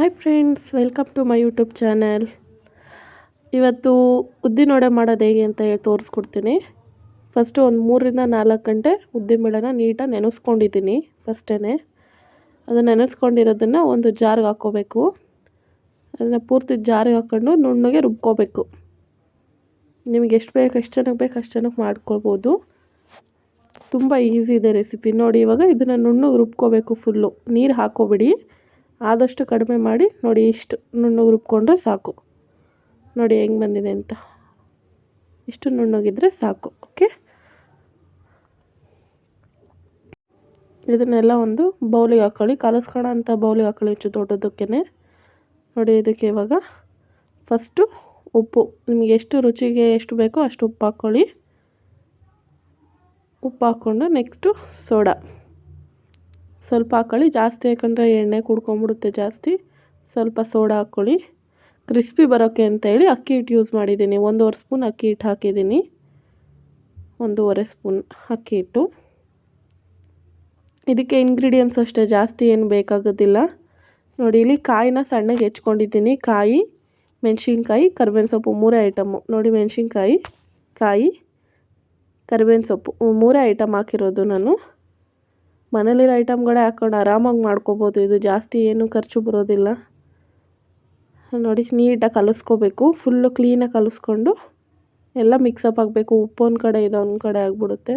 Hi friends welcome to my YouTube channel ಇವತ್ತು ಉದ್ದಿನವಡೆ ಮಾಡೋದು ಹೇಗೆ ಅಂತ ಹೇಳಿ ತೋರಿಸ್ಕೊಡ್ತೀನಿ. ಫಸ್ಟು ಒಂದು ಮೂರರಿಂದ ನಾಲ್ಕು ಗಂಟೆ ಉದ್ದಿನಬೇಳೆನ ನೀಟಾಗಿ ನೆನೆಸ್ಕೊಂಡಿದ್ದೀನಿ ಫಸ್ಟೇ ಅದನ್ನು ನೆನೆಸ್ಕೊಂಡಿರೋದನ್ನು ಒಂದು ಜಾರ್ಗೆ ಹಾಕ್ಕೋಬೇಕು. ಅದನ್ನು ಪೂರ್ತಿ ಜಾರಿಗೆ ಹಾಕ್ಕೊಂಡು ನುಣ್ಣಗೆ ರುಬ್ಕೋಬೇಕು. ನಿಮಗೆ ಎಷ್ಟು ಬೇಕು, ಎಷ್ಟು ಜನಕ್ಕೆ ಬೇಕು ಅಷ್ಟು ಜನಕ್ಕೆ ಮಾಡ್ಕೊಳ್ಬೋದು. ತುಂಬ ಈಸಿ ಇದೆ ರೆಸಿಪಿ. ನೋಡಿ ಇವಾಗ ಇದನ್ನು ನುಣ್ಣಗೆ ರುಬ್ಕೋಬೇಕು ಫುಲ್ಲು ನೀರು ಹಾಕೋಬಿಡಿ ಆದಷ್ಟು ಕಡಿಮೆ ಮಾಡಿ ನೋಡಿ ಇಷ್ಟು ನುಣ್ಣಗೆ ರುಬ್ಕೊಂಡ್ರೆ ಸಾಕು. ನೋಡಿ ಹೆಂಗೆ ಬಂದಿದೆ ಅಂತ. ಇಷ್ಟು ನುಣ್ಣಗಿದ್ರೆ ಸಾಕು, ಓಕೆ? ಇದನ್ನೆಲ್ಲ ಒಂದು ಬೌಲಿಗೆ ಹಾಕೊಳ್ಳಿ. ಕಲಸ್ಕೊಳ ಅಂತ ಬೌಲಿಗೆ ಹಾಕೊಳ್ಳಿ ಹೆಚ್ಚು ದೊಡ್ಡದಕ್ಕೆ ನೋಡಿ ಇದಕ್ಕೆ ಇವಾಗ ಫಸ್ಟು ಉಪ್ಪು. ನಿಮಗೆ ಎಷ್ಟು ರುಚಿಗೆ ಎಷ್ಟು ಬೇಕೋ ಅಷ್ಟು ಉಪ್ಪು ಹಾಕ್ಕೊಳ್ಳಿ ಉಪ್ಪು ಹಾಕ್ಕೊಂಡು ನೆಕ್ಸ್ಟು ಸೋಡಾ. ಸ್ವಲ್ಪ ಹಾಕ್ಕೊಳ್ಳಿ ಜಾಸ್ತಿ ಯಾಕಂದರೆ ಎಣ್ಣೆ ಕುಡ್ಕೊಂಬಿಡುತ್ತೆ ಜಾಸ್ತಿ. ಸ್ವಲ್ಪ ಸೋಡಾ ಹಾಕ್ಕೊಳ್ಳಿ ಕ್ರಿಸ್ಪಿ ಬರೋಕ್ಕೆ ಅಂತೇಳಿ ಅಕ್ಕಿ ಹಿಟ್ಟು ಯೂಸ್ ಮಾಡಿದ್ದೀನಿ. ಒಂದೂವರೆ ಸ್ಪೂನ್ ಅಕ್ಕಿ ಹಿಟ್ಟು ಹಾಕಿದ್ದೀನಿ. ಒಂದೂವರೆ ಸ್ಪೂನ್ ಅಕ್ಕಿ ಹಿಟ್ಟು. ಇದಕ್ಕೆ ಇಂಗ್ರೀಡಿಯೆಂಟ್ಸ್ ಅಷ್ಟೇ. ಜಾಸ್ತಿ ಏನು ಬೇಕಾಗೋದಿಲ್ಲ. ನೋಡಿ, ಇಲ್ಲಿ ಕಾಯಿನ ಸಣ್ಣಗೆ ಹೆಚ್ಕೊಂಡಿದ್ದೀನಿ. ಕಾಯಿ, ಮೆಣಸಿನ್ಕಾಯಿ, ಕರ್ಬೇವಿನ ಸೊಪ್ಪು ಮೂರೇ ಐಟಮ್ಮು ನೋಡಿ, ಮೆಣಸಿನ್ಕಾಯಿ, ಕಾಯಿ, ಕರಿಬೇವಿನ ಸೊಪ್ಪು. ಮೂರೇ ಐಟಮ್ ಹಾಕಿರೋದು ನಾನು. ಮನೇಲಿರೋ ಐಟಮ್ಗಳೇ ಹಾಕ್ಕೊಂಡು ಆರಾಮಾಗಿ ಮಾಡ್ಕೋಬೋದು. ಇದು ಜಾಸ್ತಿ ಏನು ಖರ್ಚು ಬರೋದಿಲ್ಲ. ನೋಡಿ, ನೀಟಾಗಿ ಕಲಿಸ್ಕೋಬೇಕು. ಫುಲ್ಲು ಕ್ಲೀನಾಗಿ ಕಲಿಸ್ಕೊಂಡು ಎಲ್ಲ ಮಿಕ್ಸಪ್ ಆಗಬೇಕು. ಉಪ್ಪು ಒಂದು ಕಡೆ, ಇದೆ ಒಂದು ಕಡೆ ಆಗಿಬಿಡುತ್ತೆ.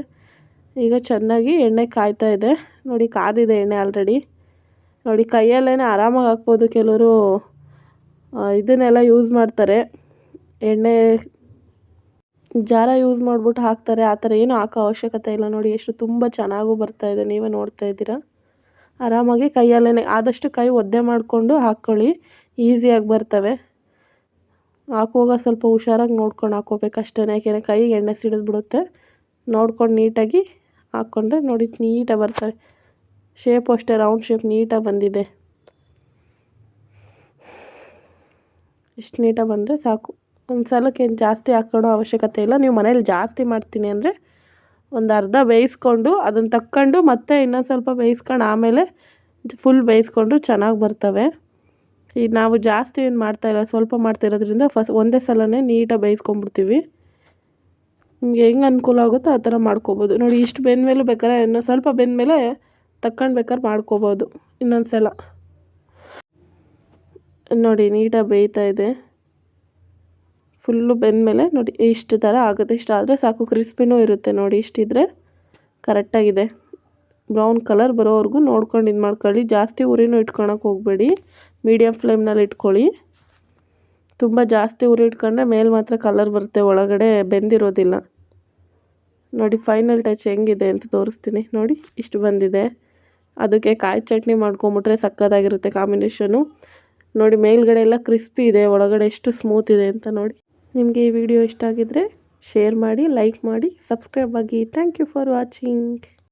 ಈಗ ಚೆನ್ನಾಗಿ ಎಣ್ಣೆ ಕಾಯ್ತಾ ಇದೆ. ನೋಡಿ, ಕಾದಿದೆ ಎಣ್ಣೆ ಆಲ್ರೆಡಿ ನೋಡಿ ಕೈಯಲ್ಲೇ ಆರಾಮಾಗಿ ಹಾಕ್ಬೋದು. ಕೆಲವರು ಇದನ್ನೆಲ್ಲ ಯೂಸ್ ಮಾಡ್ತಾರೆ. ಎಣ್ಣೆ ಜಾರ ಯೂಸ್ ಮಾಡ್ಬಿಟ್ಟು ಹಾಕ್ತಾರೆ, ಆ ಥರ ಏನೂ ಹಾಕೋ ಅವಶ್ಯಕತೆ ಇಲ್ಲ ನೋಡಿ, ಎಷ್ಟು ತುಂಬ ಚೆನ್ನಾಗೂ ಇದೆ, ನೀವೇ ನೋಡ್ತಾ ಇದ್ದೀರಾ? ಆರಾಮಾಗಿ ಕೈಯಲ್ಲೇ ಆದಷ್ಟು ಕೈ ಒದ್ದೆ ಮಾಡಿಕೊಂಡು ಹಾಕ್ಕೊಳ್ಳಿ ಈಸಿಯಾಗಿ ಬರ್ತವೆ. ಹಾಕುವಾಗ ಸ್ವಲ್ಪ ಹುಷಾರಾಗಿ ನೋಡ್ಕೊಂಡು ಹಾಕ್ಕೋಬೇಕು ಅಷ್ಟೇ ಯಾಕೆಂದರೆ ಕೈಗೆ ಎಣ್ಣೆ ಸಿಡಿದ್ಬಿಡುತ್ತೆ. ನೋಡ್ಕೊಂಡು ನೀಟಾಗಿ ಹಾಕ್ಕೊಂಡ್ರೆ ನೋಡಿ, ನೀಟಾಗಿ ಬರ್ತವೆ. ಶೇಪು ಅಷ್ಟೇ ರೌಂಡ್ ಶೇಪ್ ನೀಟಾಗಿ ಬಂದಿದೆ. ಇಷ್ಟು ನೀಟಾಗಿ ಬಂದರೆ ಸಾಕು. ಒಂದು ಸಲಕ್ಕೆ ಜಾಸ್ತಿ ಹಾಕ್ಕೊಳ್ಳೋ ಅವಶ್ಯಕತೆ ಇಲ್ಲ. ನೀವು ಮನೇಲಿ ಜಾಸ್ತಿ ಮಾಡ್ತೀನಿ ಅಂದರೆ ಒಂದು ಅರ್ಧ ಬೇಯಿಸ್ಕೊಂಡು ಅದನ್ನು ತಕ್ಕೊಂಡು ಮತ್ತೆ ಇನ್ನೊಂದು ಸ್ವಲ್ಪ ಬೇಯಿಸ್ಕೊಂಡು ಆಮೇಲೆ ಫುಲ್ ಬೇಯಿಸ್ಕೊಂಡು ಚೆನ್ನಾಗಿ ಬರ್ತವೆ. ಈಗ ನಾವು ಜಾಸ್ತಿ ಏನು ಮಾಡ್ತಾಯಿಲ್ಲ ಸ್ವಲ್ಪ ಮಾಡ್ತಿರೋದ್ರಿಂದ ಫಸ್ಟ್ ಒಂದೇ ಸಲನೇ ನೀಟಾಗಿ ಬೇಯಿಸ್ಕೊಂಡ್ಬಿಡ್ತೀವಿ. ನಿಮ್ಗೆ ಹೆಂಗೆ ಅನುಕೂಲ ಆಗುತ್ತೋ ಆ ಥರ ಮಾಡ್ಕೋಬೋದು. ನೋಡಿ, ಇಷ್ಟು ಬೆಂದ ಮೇಲೆ ಬೇಕಾದ್ರೆ ಇನ್ನೂ ಸ್ವಲ್ಪ ಬೆಂದಮೇಲೆ ಮೇಲೆ ಬೇಕಾದ್ರೆ ಮಾಡ್ಕೋಬೋದು ಇನ್ನೊಂದು ಸಲ ನೋಡಿ ನೀಟಾಗಿ ಬೇಯ್ತಾ ಇದೆ. ಫುಲ್ಲು ಬೆಂದಮೇಲೆ ನೋಡಿ ಇಷ್ಟು ಥರ ಆಗುತ್ತೆ. ಇಷ್ಟು ಆದರೆ ಸಾಕು, ಕ್ರಿಸ್ಪಿನೂ ಇರುತ್ತೆ ನೋಡಿ ಇಷ್ಟಿದ್ರೆ. ಕರೆಕ್ಟಾಗಿದೆ. ಬ್ರೌನ್ ಕಲರ್ ಬರೋವರೆಗೂ ನೋಡ್ಕೊಂಡು ಇದು ಮಾಡ್ಕೊಳ್ಳಿ. ಜಾಸ್ತಿ ಉರಿನೂ ಇಟ್ಕೊಳಕ್ಕೆ ಹೋಗಬೇಡಿ. ಮೀಡಿಯಮ್ ಫ್ಲೇಮ್ನಲ್ಲಿ ಇಟ್ಕೊಳ್ಳಿ. ತುಂಬ ಜಾಸ್ತಿ ಉರಿ ಇಟ್ಕೊಂಡ್ರೆ ಮೇಲೆ ಮಾತ್ರ ಕಲರ್ ಬರುತ್ತೆ, ಒಳಗಡೆ ಬೆಂದಿರೋದಿಲ್ಲ. ನೋಡಿ ಫೈನಲ್ ಟಚ್ ಹೆಂಗಿದೆ ಅಂತ ತೋರಿಸ್ತೀನಿ. ನೋಡಿ ಇಷ್ಟು ಬಂದಿದೆ. ಅದಕ್ಕೆ ಕಾಯಿ ಚಟ್ನಿ ಮಾಡ್ಕೊಂಬಿಟ್ರೆ ಸಕ್ಕತ್ತಾಗಿರುತ್ತೆ ಕಾಂಬಿನೇಷನು. ನೋಡಿ ಮೇಲ್ಗಡೆ ಎಲ್ಲ ಕ್ರಿಸ್ಪಿ ಇದೆ, ಒಳಗಡೆ ಎಷ್ಟು ಸ್ಮೂತ್ ಇದೆ ಅಂತ ನೋಡಿ. ನಿಮಗೆ ಈ ವಿಡಿಯೋ ಇಷ್ಟ ಆಗಿದ್ದರೆ ಶೇರ್ ಮಾಡಿ ಲೈಕ್ ಮಾಡಿ ಸಬ್ಸ್ಕ್ರೈಬ್ ಆಗಿ. Thank you for watching